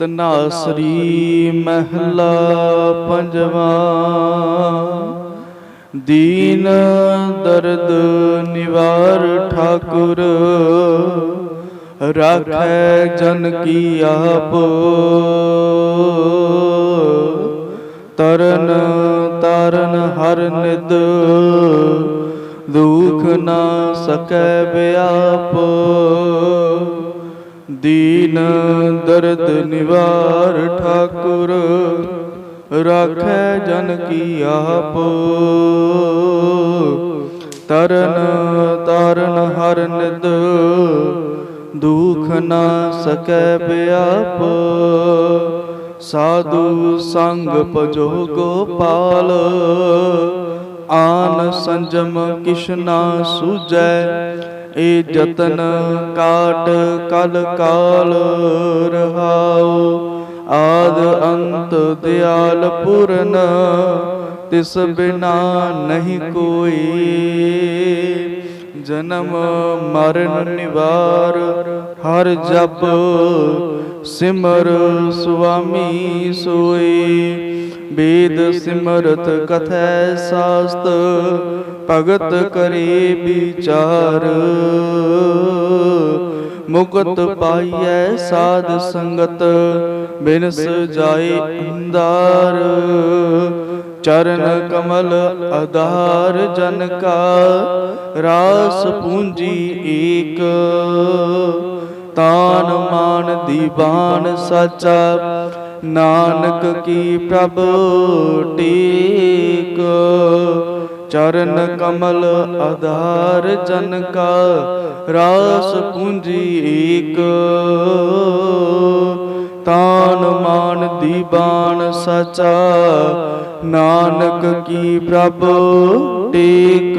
ਤਨਾਸਰੀ ਮਹਿਲਾ ਪੰਜਵਾ। ਦੀਨ ਦਰਦ ਨਿਵਾਰ ਠਾਕੁਰ। ਰਾਖੈ ਜਨ ਕੀ ਆਪ। ਤਰਨ ਤਾਰਨ ਹਰ ਨਿਦ ਦੁਖ ਨਾ ਸਕੈ ਬਿਆਪ। ਦੀਨ ਦਰਦ ਨਿਵਾਰ ਠਾਕੁਰ, ਰਾਖੈ ਜਨ ਕੀ ਆਪ। ਤਰਨ ਤਾਰਨ ਹਰ ਨਿਦ ਦੁਖ ਨਾ ਸਕੈ ਬਿਆਪ। ਸਾਧੂ ਸੰਗ ਭਜੋ ਗੋਪਾਲ, ਆਨ ਸੰਜਮ ਕਿਸ਼ਨਾ ਸੁਜੈ ਏ ਜਤਨ ਕਾਟ ਕਲ ਕਾਲ ਰਹਾਉ। ਆਦ ਅੰਤ ਦਿਆਲ ਪੁਰਨ, ਤਿਸ ਬਿਨਾ ਨਹੀਂ ਕੋਈ। ਜਨਮ ਮਰਨ ਨਿਵਾਰ ਹਰ ਜਪ ਸਿਮਰ ਸੁਆਮੀ ਸੋਈ ਵੇਦ ਸਿਮਰਤ ਕਥੈ ਸਾਸਤ, ਭਗਤ ਕਰੇ ਵਿਚਾਰ। ਮੁਕਤ ਪਾਈਐ ਸਾਧ ਸੰਗਤ, ਬਿਨਸ ਜਾਏ ਅੰਦਾਰ ਚਰਨ ਕਮਲ ਆਧਾਰ ਜਨ ਕਾ, ਰਾਸ ਪੂੰਜੀ ਏਕ। ਤਾਨ ਮਾਨ ਦੀਵਾਨ ਸਾਚਾ। ਨਾਨਕ ਕੀ ਪ੍ਰਭ ਟੀਕ ਚਰਨ ਕਮਲ ਆਧਾਰ ਜਨ ਕਾ ਰਾਸ ਪੂੰਜੀ ਏਕ। ਤਾਨ ਮਾਨ ਦੀਵਾਨ ਸਚਾ, ਨਾਨਕ ਕੀ ਪ੍ਰਭ ਟੇਕ